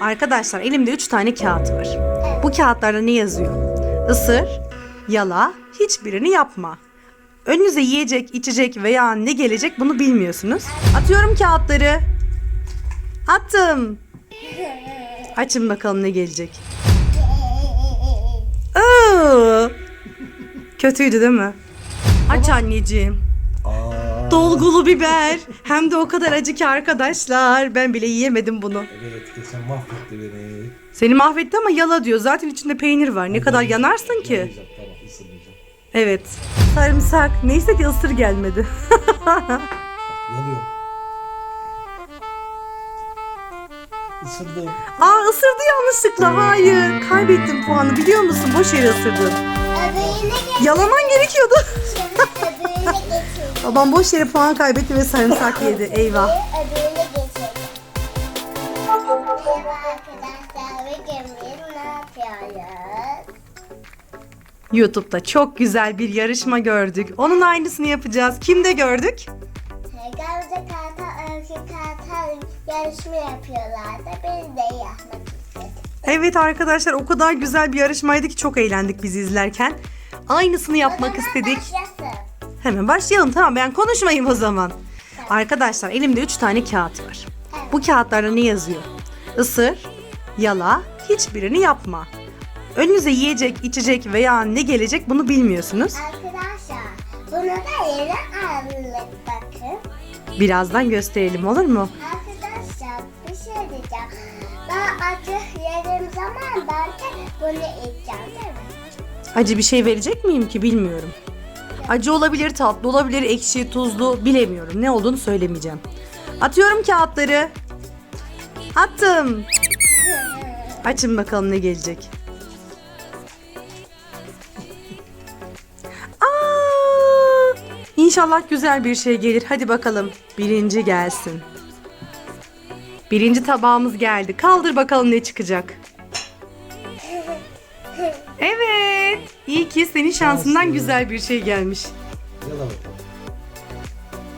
Arkadaşlar elimde 3 tane kağıt var. Bu kağıtlarda ne yazıyor? Isır, yala, hiçbirini yapma. Önünüze yiyecek, içecek veya ne gelecek bunu bilmiyorsunuz. Atıyorum kağıtları. Attım. Açın bakalım ne gelecek. Aa, kötüydü değil mi? Aç anneciğim. Dolgulu biber. Hem de o kadar acı ki arkadaşlar. Ben bile yiyemedim bunu. evet geçen mahvetti beni. Seni mahvetti ama yala diyor. Zaten içinde peynir var. Ne kadar yanarsın ki? Tamam. Evet. Sarımsak. Neyse ki ısır gelmedi. Yalıyorum. Isırdım. Aa ısırdı yanlışlıkla. Hayır. Kaybettim puanı biliyor musun? Boş yere ısırdın. Yalaman gerekiyordu. Babam boş yere puan kaybetti ve sarımsak yedi. Eyvah. Öbürüne? YouTube'da çok güzel bir yarışma gördük. Onun aynısını yapacağız. Kimde gördük? Gamze Kartal, Öykü Kartal yarışma yapıyorlardı. Biz de yapmak istedik. Evet arkadaşlar o kadar güzel bir yarışmaydı ki çok eğlendik biz izlerken. Aynısını yapmak istedik. Başlasın. Hemen başlayalım tamam ben konuşmayayım o zaman. Arkadaşlar elimde 3 tane kağıt var. Bu kağıtlarda ne yazıyor? Isır, yala, hiçbirini yapma. Önünüze yiyecek, içecek veya ne gelecek bunu bilmiyorsunuz. Arkadaşlar bunu da yere aldık bakın. Birazdan gösterelim olur mu? Arkadaşlar bir şey diyeceğim. Ben acı yediğim zaman belki bunu içeceğim değil mi? Acı bir şey verecek miyim ki bilmiyorum. Acı olabilir, tatlı olabilir, ekşi, tuzlu bilemiyorum. Ne olduğunu söylemeyeceğim. Atıyorum kağıtları. Attım. Açın bakalım ne gelecek. Aa, İnşallah güzel bir şey gelir. Hadi bakalım. Birinci gelsin. Birinci tabağımız geldi. Kaldır bakalım ne çıkacak. İyi ki senin şansından Şanslı. güzel bir şey gelmiş. Yala bakalım.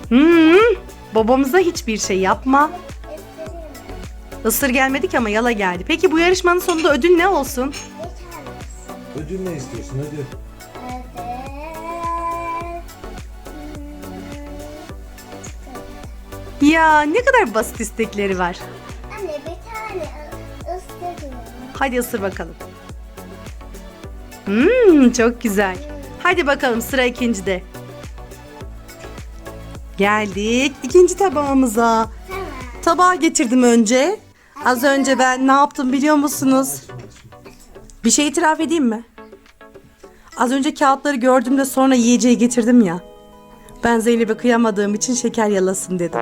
Hmm, babamıza hiçbir şey yapma. Isır gelmedik ama yala geldi. Peki bu yarışmanın sonunda ödül ne olsun? Ödül ne istiyorsun ödül? Ya ne kadar basit istekleri var. Anne bir tane ıstırıyorum. Hadi ısır bakalım. Hmm, çok güzel. Hadi bakalım sıra ikincide. Geldik ikinci tabağımıza. Tabağı getirdim önce. Az önce ben ne yaptım biliyor musunuz? Bir şey itiraf edeyim mi? Az önce kağıtları gördüm de sonra yiyeceği getirdim ya. Ben Zeynep'e kıyamadığım için şeker yalasın dedim.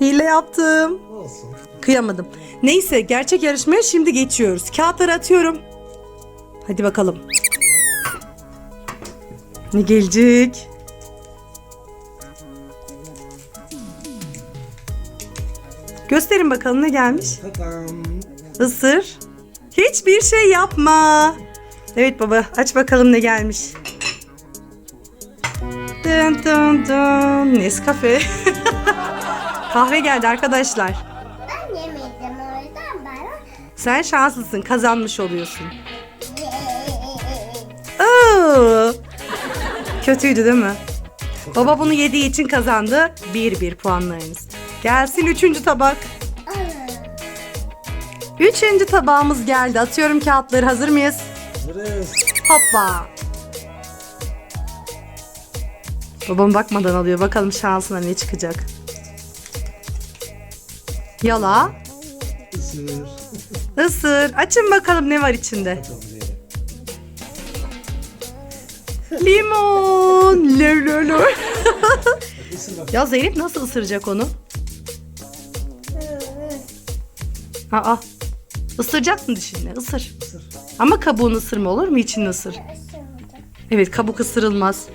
Hile yaptım. Olsun. Kıyamadım. Neyse gerçek yarışmaya şimdi geçiyoruz. Kağıtları atıyorum. Hadi bakalım. Ne gelecek? Gösterin bakalım ne gelmiş. Isır. Hiçbir şey yapma. Evet baba aç bakalım ne gelmiş. Dın dın dın. Nescafe. Kahve geldi arkadaşlar. Ben yemedim o yüzden bana. Sen şanslısın kazanmış oluyorsun. Kötüydü değil mi? Baba bunu yediği için kazandı. Bir bir puanlarınız. Gelsin üçüncü tabak. Üçüncü tabağımız geldi. Atıyorum kağıtları. Hazır mıyız? Hazırız. Hoppa. Babam bakmadan alıyor. Bakalım şansına ne çıkacak. Yala. Isır. Isır. Açın bakalım ne var içinde. Bakalım Limon. Lö lö lö. Isır bak. ya Zeynep nasıl ısıracak onu? Aa. Isıracaksın dişinle. Isır. Isır. Ama kabuğunu ısırma olur mu? İçini ısır. Evet kabuk ısırılmaz.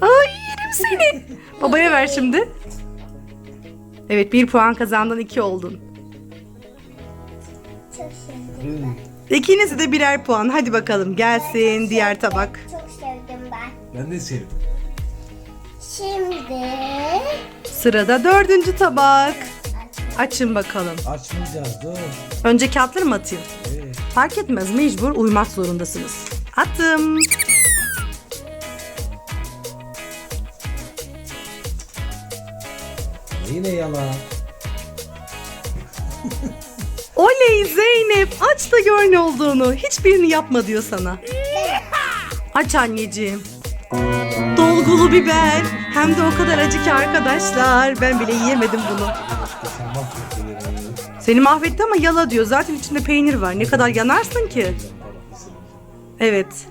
Ay yerim seni. Babaya ver şimdi. Evet bir puan kazandın iki oldun. Çok sevdim Hmm. İkiniz de birer puan. Hadi bakalım gelsin diğer tabak. Çok sevdim ben. Ben de sevdim. Şimdi Sırada dördüncü tabak. Açın bakalım. Açmayacağız dur. Önce kağıtları mı atayım? Evet. Fark etmez mecbur uymak zorundasınız. Attım. Yine yalan. Oley Zeynep aç da gör ne olduğunu. Hiçbirini yapma diyor sana. Aç anneciğim. Dolgulu biber. Hem de o kadar acı ki arkadaşlar. Ben bile yiyemedim bunu. Seni mahvetti ama yala diyor. Zaten içinde peynir var. Ne kadar yanarsın ki? Evet.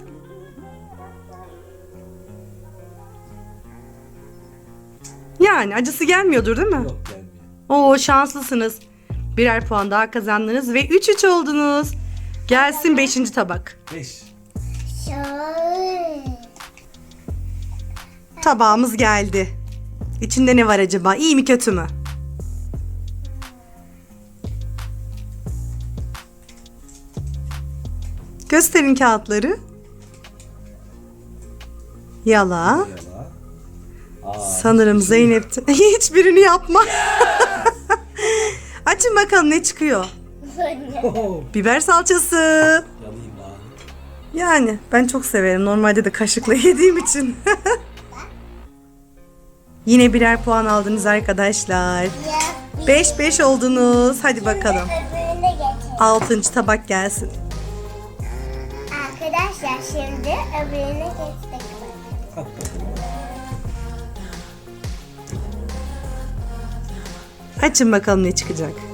Yani acısı gelmiyordur değil mi? Yok gelmiyor. Oo şanslısınız. Birer puan daha kazandınız ve 3-3 oldunuz. Gelsin 5. tabak. Beş. Şöyle. Tabağımız geldi. İçinde ne var acaba? İyi mi kötü mü? Gösterin kağıtları. Yala. Yala. Aa, Sanırım Zeynep hiçbirini yapma. Açın bakalım ne çıkıyor. Biber salçası. Yani ben çok severim. Normalde de kaşıkla yediğim için. Yine birer puan aldınız arkadaşlar. Ya, 5-5 oldunuz. Hadi bakalım. Altıncı tabak gelsin. Arkadaşlar şimdi öbürüne geçtik. Açın bakalım ne çıkacak.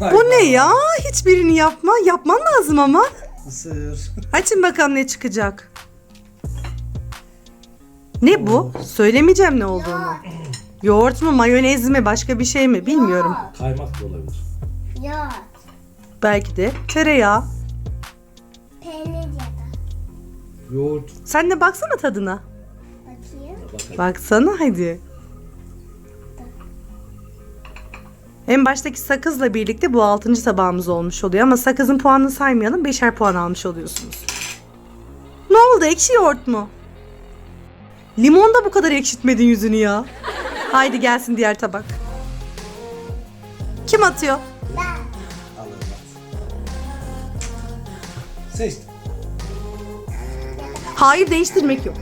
Bu ne ya? Hiçbirini yapma. Yapman lazım ama. Isır. Açın bakalım ne çıkacak. Ne bu? Söylemeyeceğim ne olduğunu. Yoğurt mu, mayonez mi, başka bir şey mi bilmiyorum. Kaymak da olabilir. Yoğurt, Belki de tereyağı. peynir ya da. Yoğurt. Sen de baksana tadına. Bakayım. Bakalım. Baksana hadi. En baştaki sakızla birlikte bu altıncı tabağımız olmuş oluyor ama sakızın puanını saymayalım. Beşer puan almış oluyorsunuz. Ne oldu ekşi yoğurt mu? Limon da bu kadar ekşitmedin yüzünü ya. Haydi gelsin diğer tabak. Kim atıyor? Ben. Seçtim. Hayır değiştirmek yok.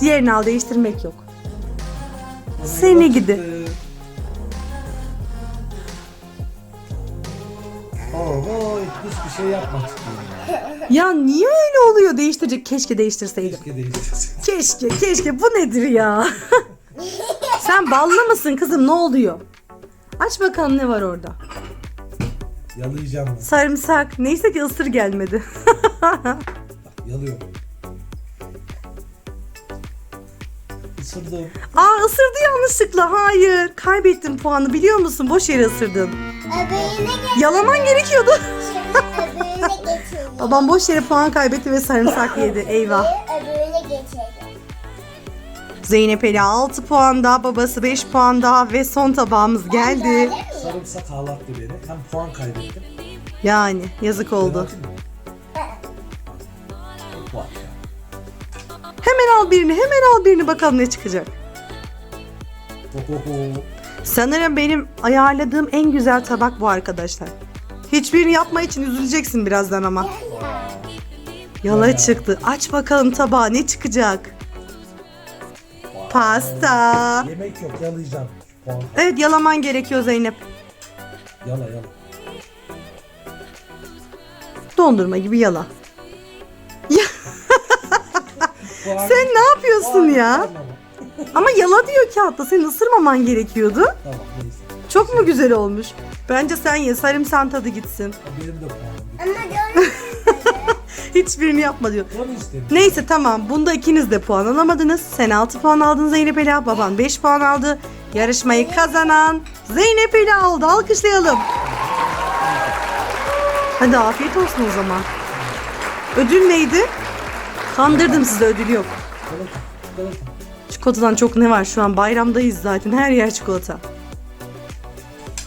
Diğerini al değiştirmek yok. Seni gidi. Hiçbir şey yapmak istiyorum. Ya niye öyle oluyor değiştirecek? Keşke değiştirseydim. Keşke değiştirsin. Keşke, keşke. Bu nedir ya? Sen ballı mısın kızım? Ne oluyor? Aç bakalım ne var orada. Yalayacağım ben. Sarımsak. Neyse ki ısır gelmedi. Bak yalıyorum. Isırdım. Aa ısırdı yanlışlıkla. Hayır. Kaybettin puanı biliyor musun? Boş yere ısırdın. Öbürüne geç. Yalaman gerekiyordu. Babam boş yere puan kaybetti ve sarımsak yedi. Eyvah. Öbürüne geçelim. Zeynep Eli 6 puan daha, babası 5 puan daha ve son tabağımız geldi. Sarımsak ağlattı beni. Hem puan kaybettim. Yani yazık oldu. Mı? Ya. Hemen al birini, hemen al birini bakalım ne çıkacak. Ohoho. Sanırım benim ayarladığım en güzel tabak bu arkadaşlar. Hiçbirini yapma için üzüleceksin birazdan ama. Yala çıktı. Aç bakalım tabağı ne çıkacak? Pasta. Yemek yok yalayacağım. Puan. Evet yalaman gerekiyor Zeynep. Yala yala. Dondurma gibi yala. Ya, sen ne yapıyorsun ya? Ama yala diyor kağıtta. Senin ısırmaman gerekiyordu. Tamam neyse. Çok mu güzel olmuş? Bence sen ye. Sarımsak tadı gitsin. Benim de puanım. Ama Hiçbirini yapma diyor. Onu. Neyse tamam. Bunda ikiniz de puan alamadınız. Sen 6 puan aldın Zeynep Ela. Baban 5 puan aldı. Yarışmayı kazanan Zeynep Ela oldu. Alkışlayalım. Hadi afiyet olsun o zaman. Ödül neydi? Kandırdım sizi ödül yok. Çikolata. Çikolatadan çok ne var şu an bayramdayız zaten her yer çikolata.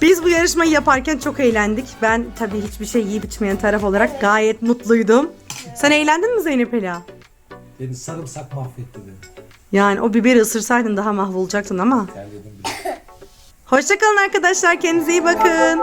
Biz bu yarışmayı yaparken çok eğlendik. Ben tabii hiçbir şey yiyip içmeyen taraf olarak gayet mutluydum. Sen eğlendin mi Zeynep Ela? Beni sarımsak mahvetti beni. Yani o biberi ısırsaydın daha mahvolacaktın ama. Terledim bile. Hoşçakalın arkadaşlar. Kendinize iyi bakın.